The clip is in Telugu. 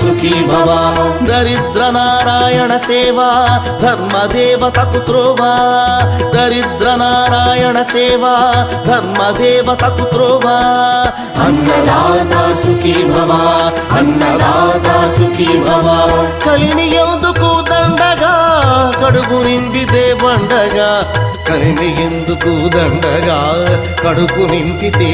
సుఖీ భవ దరిద్ర నారాయణ సేవ ధర్మదేవతకు త్రోవా దరిద్ర నారాయణ సేవ ధర్మదేవతకు త్రోవా అన్నదాత సుఖీ భవ అన్నదాత సుఖీ భవ కలిని ఎందుకు దండగా కడుపు నింపితే పండగా కలిని ఎందుకు దండగా కడుపు నింపితే